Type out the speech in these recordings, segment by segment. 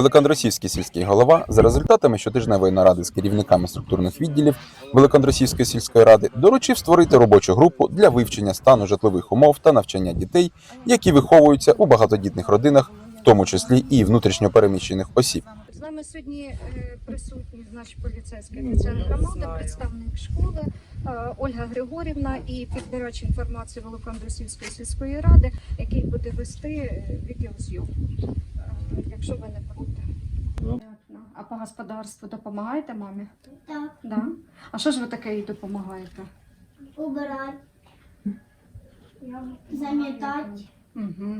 Великоандросівський сільський голова за результатами щотижневої наради з керівниками структурних відділів Великоандросівської сільської ради доручив створити робочу групу для вивчення стану житлових умов та навчання дітей, які виховуються у багатодітних родинах, в тому числі і внутрішньопереміщених осіб. З нами сьогодні е, присутні наш поліцейський офіцер громади, представник школи е, Ольга Григорівна і підбирач інформації Великоандросівської сільської ради, який буде вести е, відеозйомку, е, якщо ви не проти. По господарству допомагаєте мамі? Так, Да? А що ж ви таке їй допомагаєте? убирать, замітати, Угу.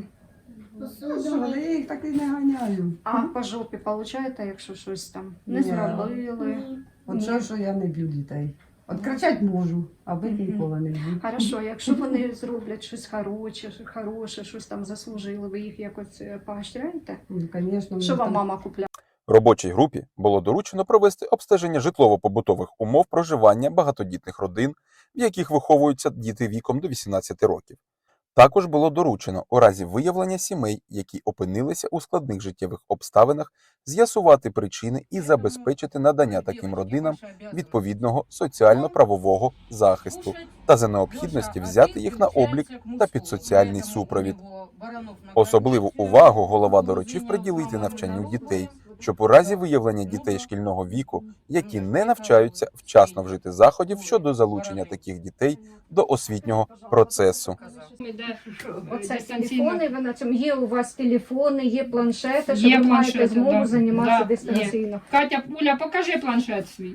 посуду. Що, я їх так і не ганяю. А по жопі получаєте, якщо щось там не Ні. зробили? От що, що я не б'ю дітей. От кричать можу, а бити Мгм. ніколи не б'ю. Хорошо, якщо вони зроблять щось хороше, хороше, щось там заслужили, ви їх якось е, поощряєте? Ну, Звісно, Що вам мама купляє? Робочій групі було доручено провести обстеження житлово-побутових умов проживання багатодітних родин, в яких виховуються діти віком до 18 років. Також було доручено у разі виявлення сімей, які опинилися у складних життєвих обставинах, з'ясувати причини і забезпечити надання таким родинам відповідного соціально-правового захисту та за необхідності взяти їх на облік та під соціальний супровід. Особливу увагу голова доручив приділити навчанню дітей, щоб у разі виявлення дітей шкільного віку, які не навчаються, вчасно вжити заходів щодо залучення таких дітей до освітнього процесу. Оце телефони, ви на цьому є у вас телефони, є планшети, що Є ви маєте змогу да. займатися Да, дистанційно. Катя, Уля, покажи планшет свій.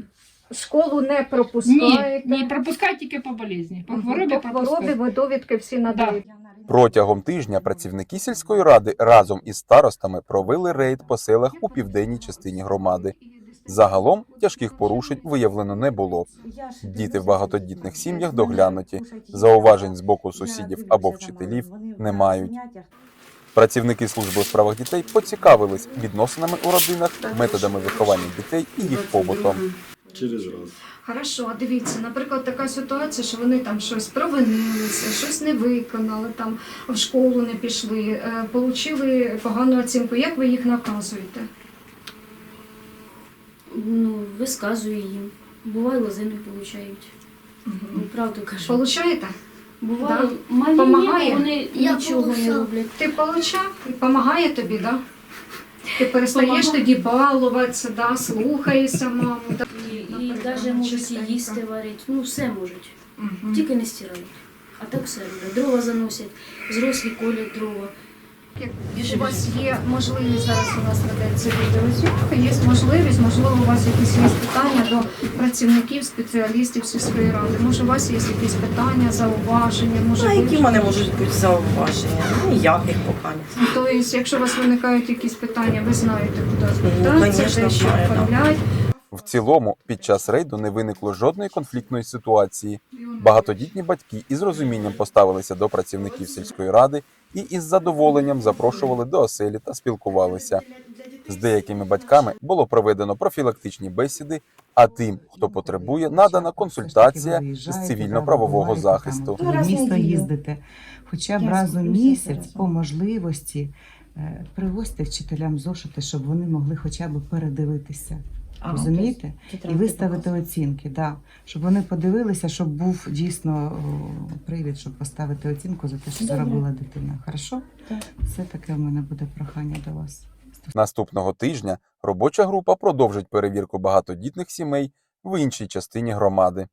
Школу не Ні, пропускаєте. ні, пропускай тільки по болезні. По хворобі По хворобі ви довідки всі надають. Протягом тижня працівники сільської ради разом із старостами провели рейд по селах у південній частині громади. Загалом тяжких порушень виявлено не було. Діти в багатодітних сім'ях доглянуті. Зауважень з боку сусідів або вчителів не мають. Працівники служби у справах дітей поцікавились відносинами у родинах, методами виховання дітей і їх побутом. Через раз. Хорошо, а дивіться, наприклад, така ситуація, що вони там щось провинилися, щось не виконали, там в школу не пішли, е, отримали погану оцінку. Як ви їх наказуєте? Ну, висказую їм. Буває, лози не получають. Ну, правду кажу. Получаєте? Буває, Да? малі Помагає? ні, вони Я нічого не роблять. Ти получав і допомагає тобі, да? Ти перестаєш Помагає. тоді балуватися, да? слухаєшся маму. Да? Навіть можуть і їсти варити. Ну, все можуть. Мгм. Тільки не стирають. А так все роблять. Дрова заносять, зрослі колять дрова. У вас є можливість зараз у нас ведеться відеозйомка, є можливість, можливо, у вас якісь є питання до працівників, спеціалістів сільської ради. Може, у вас є якісь питання, зауваження, може А які в ви- мене можуть бути зауваження? Ніяких поки. Тобто, якщо у вас виникають якісь питання, ви знаєте, куди Ну, звертатися, конечно, де що знаю, да. оформляти. В цілому, під час рейду не виникло жодної конфліктної ситуації. Багатодітні батьки із розумінням поставилися до працівників сільської ради і із задоволенням запрошували до оселі та спілкувалися. З деякими батьками було проведено профілактичні бесіди, а тим, хто потребує, надана консультація з цивільно-правового захисту. місто їздити хоча б раз у місяць по можливості е, привозьте вчителям зошити, щоб вони могли хоча б передивитися. Розумієте? І виставити оцінки, да. щоб вони подивилися, щоб був дійсно о, привід, щоб поставити оцінку за те, що заробила дитина. Хорошо? Це таке в мене буде прохання до вас. Наступного тижня робоча група продовжить перевірку багатодітних сімей в іншій частині громади.